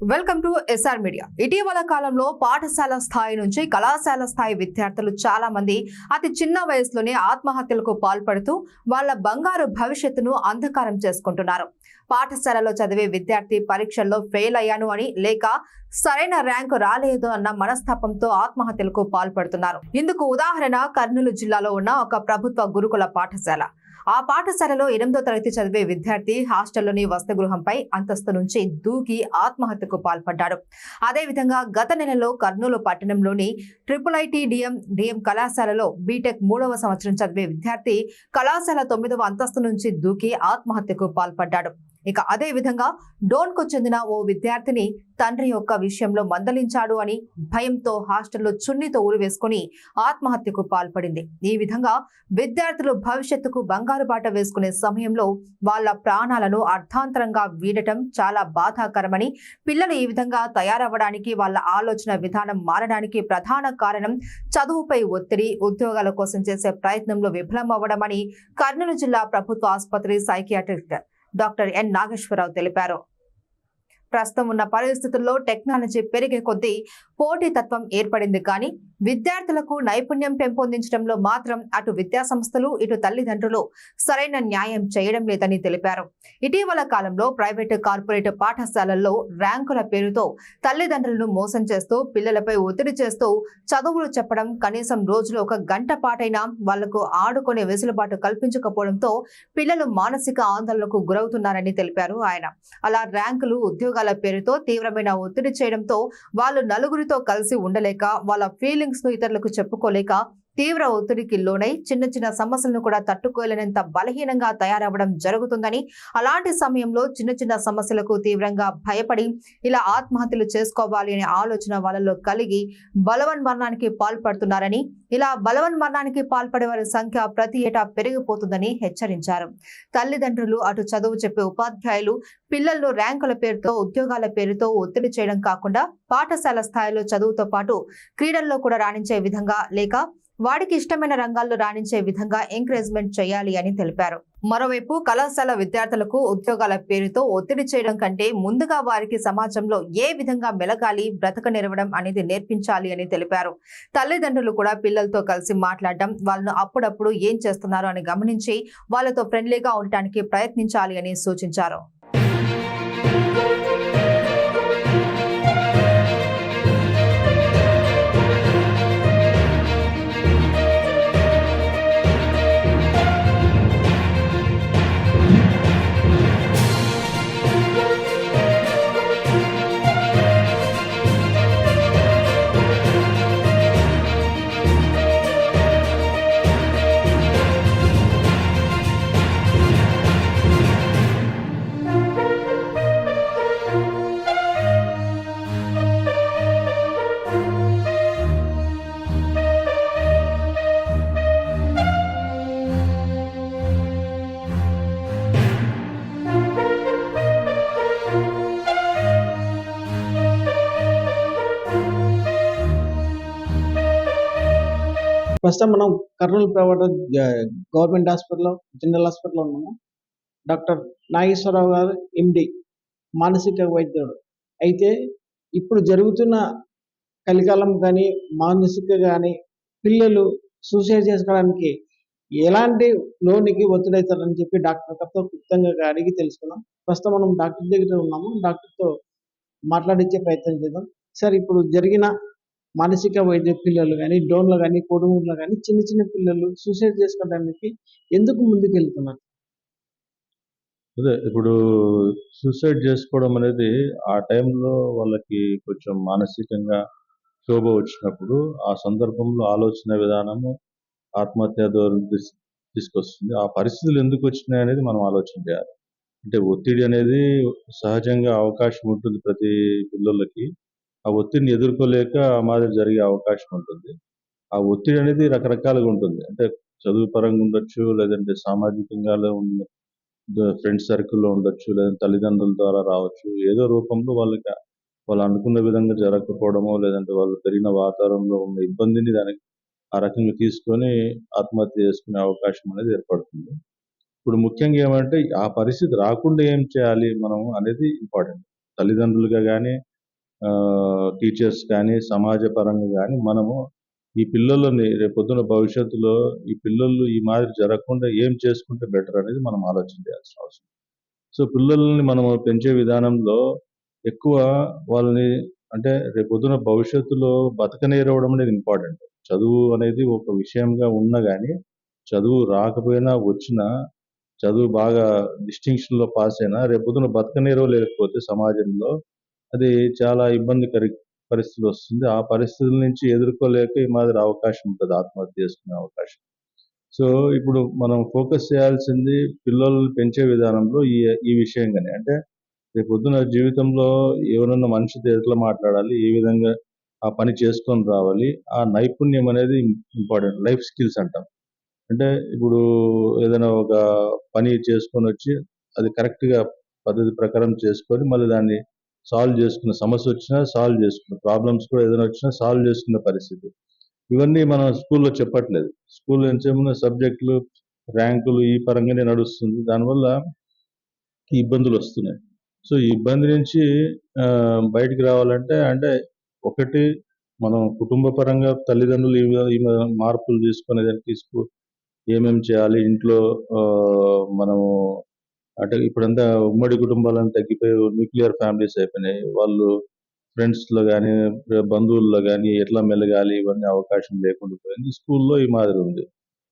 Welcome to SR media ఇటీవల కాలంలో పాఠశాల స్థాయి నుంచి కళాశాల స్థాయి విద్యార్థులు చాలా మంది అతి చిన్న వయసులోనే ఆత్మహత్యలకు పాల్పడుతూ వాళ్ళ బంగారు భవిష్యత్తును అంధకారం చేసుకుంటున్నారు. పాఠశాలలో చదివే విద్యార్థి పరీక్షల్లో ఫెయిల్ అయ్యాను అని లేక సరైన ర్యాంకు రాలేదు అన్న మనస్తాపంతో ఆత్మహత్యలకు పాల్పడుతున్నారు. ఇందుకు ఉదాహరణ కర్నూలు జిల్లాలో ఉన్న ఒక ప్రభుత్వ గురుకుల పాఠశాల. ఆ పాఠశాలలో ఎనిమిదో తరగతి చదివే విద్యార్థి హాస్టల్లోని వసతిగృహంపై అంతస్తు నుంచి దూకి ఆత్మహత్యకు పాల్పడ్డాడు. అదేవిధంగా గత నెలలో కర్నూలు పట్టణంలోని ట్రిపుల్ ఐటీ డిఎం డిఎం కళాశాలలో బీటెక్ మూడవ సంవత్సరం చదివే విద్యార్థి కళాశాల తొమ్మిదవ అంతస్తు నుంచి దూకి ఆత్మహత్యకు పాల్పడ్డాడు. ఇక అదే విధంగా డోన్కు చెందిన ఓ విద్యార్థిని తండ్రి యొక్క విషయంలో మందలించాడు అని భయంతో హాస్టల్లో చున్నీతో ఊరివేసుకుని ఆత్మహత్యకు పాల్పడింది. ఈ విధంగా విద్యార్థులు భవిష్యత్తుకు బంగారు బాట వేసుకునే సమయంలో వాళ్ళ ప్రాణాలను అర్థాంతరంగా వీడటం చాలా బాధాకరమని పిల్లలు ఈ విధంగా తయారవ్వడానికి వాళ్ళ ఆలోచన విధానం మారడానికి ప్రధాన కారణం చదువుపై ఒత్తిడి ఉద్యోగాల కోసం చేసే ప్రయత్నంలో విఫలమవ్వడమని కర్నూలు జిల్లా ప్రభుత్వ ఆసుపత్రి సైకియాట్రిస్ట్ డాక్టర్ ఎన్. నాగేశ్వరరావు తెలిపారు. ప్రస్తుతం ఉన్న పరిస్థితుల్లో టెక్నాలజీ పెరిగే కొద్దీ పోటీతత్వం ఏర్పడింది కానీ విద్యార్థులకు నైపుణ్యం పెంపొందించడంలో మాత్రం అటు విద్యా సంస్థలు ఇటు తల్లిదండ్రులు సరైన న్యాయం చేయడం లేదని తెలిపారు. ఇటీవల కాలంలో ప్రైవేటు కార్పొరేట్ పాఠశాలల్లో ర్యాంకుల పేరుతో తల్లిదండ్రులను మోసం చేస్తూ పిల్లలపై ఒత్తిడి చేస్తూ చదువులు చెప్పడం కనీసం రోజులో ఒక గంట పాటైనా వాళ్ళకు ఆడుకునే వెసులుబాటు కల్పించకపోవడంతో పిల్లలు మానసిక ఆందోళనకు గురవుతున్నారని తెలిపారు ఆయన. అలా ర్యాంకులు ఉద్యోగాల పేరుతో తీవ్రమైన ఒత్తిడి చేయడంతో వాళ్ళు నలుగురితో కలిసి ఉండలేక వాళ్ళ ఫీలింగ్స్ను ఇతరులకు చెప్పుకోలేక తీవ్ర ఒత్తిడికి లోనై చిన్న చిన్న సమస్యలను కూడా తట్టుకోలేనంత బలహీనంగా తయారవ్వడం జరుగుతుందని అలాంటి సమయంలో చిన్న చిన్న సమస్యలకు తీవ్రంగా భయపడి ఇలా ఆత్మహత్యలు చేసుకోవాలి అనే ఆలోచన వాళ్ళలో కలిగి బలవన్ మరణానికి పాల్పడుతున్నారని ఇలా బలవన్ మరణానికి పాల్పడే వారి సంఖ్య ప్రతి ఏటా పెరిగిపోతుందని హెచ్చరించారు. తల్లిదండ్రులు అటు చదువు చెప్పే ఉపాధ్యాయులు పిల్లలను ర్యాంకుల పేరుతో ఉద్యోగాల పేరుతో ఒత్తిడి చేయడం కాకుండా పాఠశాల స్థాయిలో చదువుతో పాటు క్రీడల్లో కూడా రాణించే విధంగా లేక వాడికి ఇష్టమైన రంగాల్లో రాణించే విధంగా ఎంకరేజ్మెంట్ చేయాలి అని తెలిపారు. మరోవైపు కళాశాల విద్యార్థులకు ఉద్యోగాల పేరుతో ఒత్తిడి చేయడం కంటే ముందుగా వారికి సమాజంలో ఏ విధంగా మెలగాలి బ్రతక నిరవడం అనేది నేర్పించాలి అని తెలిపారు. తల్లిదండ్రులు కూడా పిల్లలతో కలిసి మాట్లాడడం వాళ్ళను అప్పుడప్పుడు ఏం చేస్తున్నారు అని గమనించి వాళ్ళతో ఫ్రెండ్లీగా ఉండటానికి ప్రయత్నించాలి అని సూచించారు. ప్రస్తుతం మనం కర్నూలు ప్రైవేట్ గవర్నమెంట్ హాస్పిటల్లో జనరల్ హాస్పిటల్లో ఉన్నాము. డాక్టర్ నాగేశ్వరరావు గారు ఎండి మానసిక వైద్యుడు. అయితే ఇప్పుడు జరుగుతున్న కలికాలం కానీ మానసిక కానీ పిల్లలు సూసైడ్ చేసుకోవడానికి ఎలాంటి లోనికి ఒత్తిడవుతారని చెప్పి డాక్టర్ గారితో క్లుప్తంగా అడిగి తెలుసుకున్నాం ప్రస్తుతం మనం డాక్టర్ దగ్గర ఉన్నాము. డాక్టర్తో మాట్లాడించే ప్రయత్నం చేద్దాం. సార్ ఇప్పుడు జరిగిన మానసిక వైద్య పిల్లలు కానీ డోన్లు కానీ కొడుములు కానీ చిన్న చిన్న పిల్లలు సూసైడ్ చేసుకోవడానికి ఎందుకు ముందుకు వెళ్తున్నారు అదే ఇప్పుడు సూసైడ్ చేసుకోవడం అనేది ఆ టైంలో వాళ్ళకి కొంచెం మానసికంగా క్షోభ వచ్చినప్పుడు ఆ సందర్భంలో ఆలోచన విధానము ఆత్మహత్య ధోరణి తీసుకొస్తుంది. ఆ పరిస్థితులు ఎందుకు వచ్చినాయి అనేది మనం ఆలోచన చేయాలి. అంటే ఒత్తిడి అనేది సహజంగా అవకాశం ఉంటుంది ప్రతి పిల్లలకి. ఆ ఒత్తిడిని ఎదుర్కోలేక ఆ మాదిరి జరిగే అవకాశం ఉంటుంది. ఆ ఒత్తిడి అనేది రకరకాలుగా ఉంటుంది. అంటే చదువు పరంగా ఉండొచ్చు లేదంటే సామాజికంగా ఉన్న ఫ్రెండ్స్ సర్కిల్లో ఉండొచ్చు లేదంటే తల్లిదండ్రుల ద్వారా రావచ్చు. ఏదో రూపంలో వాళ్ళకి వాళ్ళు అనుకున్న విధంగా జరగకపోవడమో లేదంటే వాళ్ళు పెరిగిన వాతావరణంలో ఉన్న ఇబ్బందిని దానికి ఆ రకంగా తీసుకొని ఆత్మహత్య చేసుకునే అవకాశం అనేది ఏర్పడుతుంది. ఇప్పుడు ముఖ్యంగా ఏమంటే ఆ పరిస్థితి రాకుండా ఏం చేయాలి మనం అనేది ఇంపార్టెంట్. తల్లిదండ్రులుగా కానీ టీచర్స్ కానీ సమాజ పరంగా కానీ మనము ఈ పిల్లలని రేపొద్దున భవిష్యత్తులో ఈ పిల్లలు ఈ మాదిరి జరగకుండా ఏం చేసుకుంటే బెటర్ అనేది మనం ఆలోచన చేయాల్సిన అవసరం. సో పిల్లల్ని మనం పెంచే విధానంలో ఎక్కువ వాళ్ళని అంటే రేపొద్దున భవిష్యత్తులో బతకనేరవడం అనేది ఇంపార్టెంట్ చదువు అనేది ఒక విషయంగా ఉన్నా కానీ చదువు రాకపోయినా వచ్చినా చదువు బాగా డిస్టింక్షన్లో లో పాస్ అయినా రేపొద్దున బతకనేరవలేకపోతే సమాజంలో అది చాలా ఇబ్బందికర పరిస్థితి వస్తుంది. ఆ పరిస్థితుల నుంచి ఎదుర్కోలేక ఈ మాదిరి అవకాశం ఉంటుంది. ఆత్మహత్య చేసుకునే అవకాశం. సో ఇప్పుడు మనం ఫోకస్ చేయాల్సింది పిల్లల్ని పెంచే విధానంలో ఈ ఈ విషయంగానే. అంటే రేపు పొద్దున జీవితంలో ఎవరన్నా మనిషితో ఎట్లా మాట్లాడాలి ఏ విధంగా ఆ పని చేసుకొని రావాలి ఆ నైపుణ్యం అనేది ఇంపార్టెంట్. లైఫ్ స్కిల్స్ అంటాం. అంటే ఇప్పుడు ఏదైనా ఒక పని చేసుకొని వచ్చి అది కరెక్ట్గా గా పద్ధతి ప్రకారం చేసుకొని మళ్ళీ దాన్ని సాల్వ్ చేసుకున్న సమస్య వచ్చినా సాల్వ్ చేసుకున్న ప్రాబ్లమ్స్ కూడా ఏదైనా వచ్చినా సాల్వ్ చేసుకున్న పరిస్థితి. ఇవన్నీ మనం స్కూల్లో చెప్పట్లేదు. స్కూల్లో ఎంతసేపు సబ్జెక్టులు ర్యాంకులు ఈ పరంగానే నడుస్తుంది. దానివల్ల ఇబ్బందులు వస్తున్నాయి. సో ఈ ఇబ్బంది నుంచి బయటికి రావాలంటే అంటే ఒకటి మనం కుటుంబ పరంగా తల్లిదండ్రులు ఈ మార్పులు తీసుకునే దానికి ఏమేమి చేయాలి? ఇంట్లో మనము అంటే ఇప్పుడంతా ఉమ్మడి కుటుంబాలను తగ్గిపోయి న్యూక్లియర్ ఫ్యామిలీస్ అయిపోయినాయి. వాళ్ళు ఫ్రెండ్స్లో కానీ బంధువుల్లో కానీ ఎట్లా మెలగాలి? ఇవన్నీ అవకాశం లేకుండా పోయింది. స్కూల్లో ఈ మాదిరి ఉంది.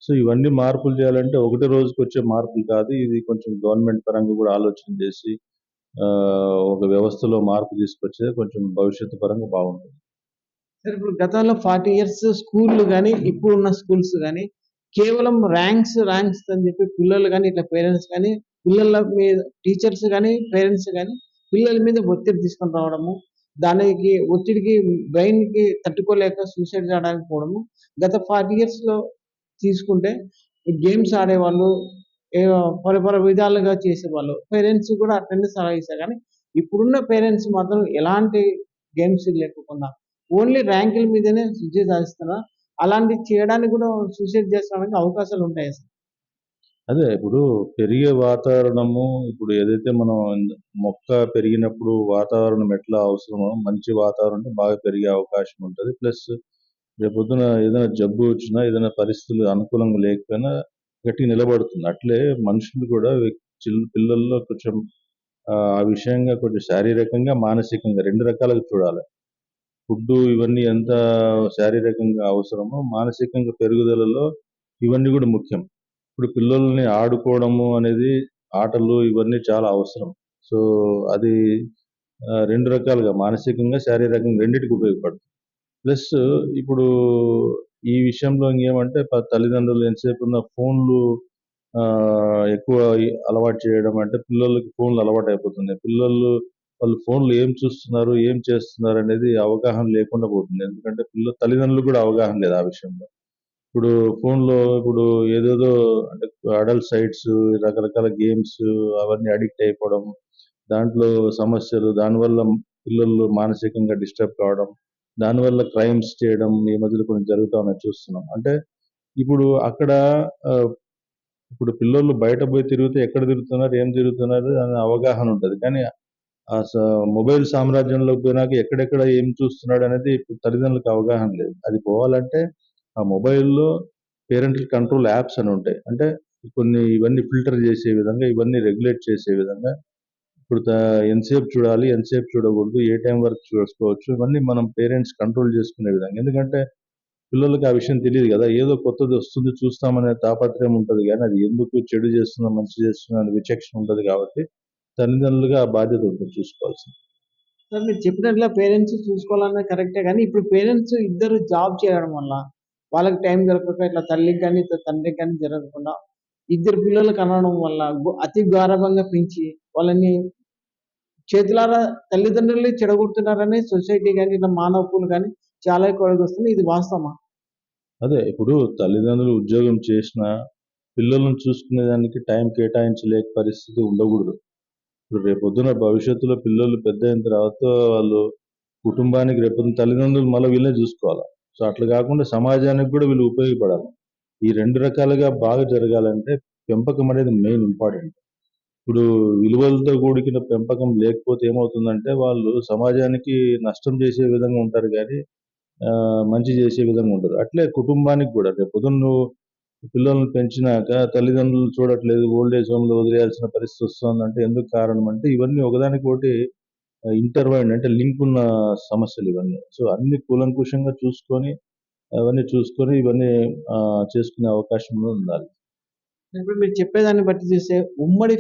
సో ఇవన్నీ మార్పులు చేయాలంటే ఒకటి రోజుకి వచ్చే మార్పులు కాదు. ఇది కొంచెం గవర్నమెంట్ పరంగా కూడా ఆలోచన చేసి ఆ, ఒక వ్యవస్థలో మార్పు తీసుకొచ్చే కొంచెం భవిష్యత్తు పరంగా బాగుంటుంది. సరే ఇప్పుడు గతంలో ఫార్టీ ఇయర్స్ స్కూళ్ళు కానీ ఇప్పుడున్న స్కూల్స్ కానీ కేవలం ర్యాంక్స్ ర్యాంక్స్ అని చెప్పి పిల్లలు కానీ ఇట్లా పేరెంట్స్ కానీ పిల్లల మీద టీచర్స్ కానీ పేరెంట్స్ కానీ పిల్లల మీద ఒత్తిడి తీసుకొని రావడము దానికి ఒత్తిడికి బ్రెయిన్కి తట్టుకోలేక సూసైడ్ చేయడానికి పోవడము. గత ఫార్టీ ఇయర్స్లో తీసుకుంటే గేమ్స్ ఆడేవాళ్ళు పలు పలు విధాలుగా చేసేవాళ్ళు. పేరెంట్స్ కూడా అటెండెన్స్ అలా కానీ ఇప్పుడున్న పేరెంట్స్ మాత్రం ఎలాంటి గేమ్స్ లేకుండా ఓన్లీ ర్యాంకుల మీదనే సూసైడ్ సాధిస్తున్నారు? అలాంటివి చేయడానికి కూడా సూసైడ్ చేసుకోవడానికి అవకాశాలు ఉంటాయి సార్? అదే ఇప్పుడు పెరిగే వాతావరణము ఇప్పుడు ఏదైతే మనం మొక్క పెరిగినప్పుడు వాతావరణం ఎట్లా అవసరమో మంచి వాతావరణం బాగా పెరిగే అవకాశం ఉంటుంది. ప్లస్ రేపొద్దున ఏదైనా జబ్బు వచ్చినా ఏదైనా పరిస్థితులు అనుకూలంగా లేకపోయినా గట్టి నిలబడుతుంది. అట్లే మనుషులు కూడా పిల్లల్లో కొంచెం ఆ ఆ విషయంగా కొంచెం శారీరకంగా మానసికంగా రెండు రకాలుగా చూడాలి. ఫుడ్ ఇవన్నీ ఎంత శారీరకంగా అవసరమో మానసికంగా పెరుగుదలలో ఇవన్నీ కూడా ముఖ్యం. ఇప్పుడు పిల్లల్ని ఆడుకోవడము అనేది ఆటలు ఇవన్నీ చాలా అవసరం. సో అది రెండు రకాలుగా మానసికంగా శారీరకంగా రెండింటికి ఉపయోగపడుతుంది. ప్లస్ ఇప్పుడు ఈ విషయంలో ఇంకేమంటే తల్లిదండ్రులు ఎంతసేపు ఉన్న ఫోన్లు ఎక్కువ అలవాటు చేయడం అంటే పిల్లలకి ఫోన్లు అలవాటు అయిపోతున్నాయి. పిల్లలు వాళ్ళు ఫోన్లు ఏం చూస్తున్నారు ఏం చేస్తున్నారు అనేది అవగాహన లేకుండా పోతుంది. ఎందుకంటే పిల్ల తల్లిదండ్రులు కూడా అవగాహన లేదు ఆ విషయంలో. ఇప్పుడు ఫోన్లో ఇప్పుడు ఏదేదో అంటే అడల్ట్ సైట్స్ రకరకాల గేమ్స్ అవన్నీ అడిక్ట్ అయిపోవడం దాంట్లో సమస్యలు దానివల్ల పిల్లలు మానసికంగా డిస్టర్బ్ కావడం దానివల్ల క్రైమ్స్ చేయడం ఈ మధ్యలో కొన్ని జరుగుతా ఉన్నాయి చూస్తున్నాం. అంటే ఇప్పుడు అక్కడ ఇప్పుడు పిల్లలు బయట పోయి తిరిగితే ఎక్కడ తిరుగుతున్నారు ఏం తిరుగుతున్నారు అనే అవగాహన ఉంటుంది. కానీ ఆ స- మొబైల్ సామ్రాజ్యంలోకి పోయినాక ఎక్కడెక్కడ ఏం చూస్తున్నాడు అనేది ఇప్పుడు తల్లిదండ్రులకు అవగాహన లేదు. అది పోవాలంటే ఆ మొబైల్లో పేరెంటల్ కంట్రోల్ యాప్స్ అని ఉంటాయి. అంటే కొన్ని ఇవన్నీ ఫిల్టర్ చేసే విధంగా ఇవన్నీ రెగ్యులేట్ చేసే విధంగా ఇప్పుడు ఎంతసేపు చూడాలి ఎంతసేపు చూడకూడదు ఏ టైం వరకు చూసుకోవచ్చు ఇవన్నీ మనం పేరెంట్స్ కంట్రోల్ చేసుకునే విధంగా. ఎందుకంటే పిల్లలకి ఆ విషయం తెలియదు కదా ఏదో కొత్తది వస్తుంది చూస్తామనే తాపత్రయం ఉంటుంది కానీ అది ఎందుకు చెడు చేస్తుందో మంచి చేస్తుందో అనే విచక్షణ ఉంటుంది కాబట్టి తల్లిదండ్రులుగా ఆ బాధ్యత ఉంటుంది చూసుకోవాల్సింది. సార్ మీరు చెప్పినట్ల పేరెంట్స్ చూసుకోవాలన్నా కరెక్టే కానీ ఇప్పుడు పేరెంట్స్ ఇద్దరు జాబ్ చేయడం వల్ల వాళ్ళకి టైం దొరకక ఇట్లా తల్లికి కానీ తండ్రికి కానీ జరగకుండా ఇద్దరు పిల్లలు కనడం వల్ల అతి గౌరవంగా పెంచి వాళ్ళని చేతులారా తల్లిదండ్రులు చెడగొడుతున్నారని సొసైటీ కానీ ఇట్లా మానవకులు కానీ చాలా ఎక్కువ వస్తుంది ఇది వాస్తవమా? అదే ఇప్పుడు తల్లిదండ్రులు ఉద్యోగం చేసిన పిల్లలను చూసుకునే దానికి టైం కేటాయించలేక పరిస్థితి ఉండకూడదు. ఇప్పుడు రేపొద్దున భవిష్యత్తులో పిల్లలు పెద్ద అయిన తర్వాత వాళ్ళు కుటుంబానికి రేపొద్దున తల్లిదండ్రులు మళ్ళీ వీళ్ళే చూసుకోవాలి? సో అట్లా కాకుండా సమాజానికి కూడా వీళ్ళు ఉపయోగపడాలి. ఈ రెండు రకాలుగా బాగా జరగాలంటే పెంపకం అనేది మెయిన్ ఇంపార్టెంట్. ఇప్పుడు విలువలతో కూడిన పెంపకం లేకపోతే ఏమవుతుందంటే వాళ్ళు సమాజానికి నష్టం చేసే విధంగా ఉంటారు కానీ ఆ, మంచి చేసే విధంగా ఉంటారు అట్లే కుటుంబానికి కూడా. రేపు పొద్దున్న నువ్వు పిల్లల్ని పెంచినాక తల్లిదండ్రులు చూడట్లేదు ఓల్డ్ ఏజ్ హోమ్లో వదిలేయాల్సిన పరిస్థితి వస్తుందంటే ఎందుకు కారణం అంటే ఇవన్నీ ఒకదానికి ఒకటి అంటే లింక్ ఉన్న సమస్యలు ఇవన్నీ. సో అన్ని కూలంకుషంగా చూసుకొని అవన్నీ చూసుకొని ఇవన్నీ ఆ, చేసుకునే అవకాశం ఉండాలి. ఇప్పుడు మీరు చెప్పేదాన్ని బట్టి చూస్తే ఉమ్మడి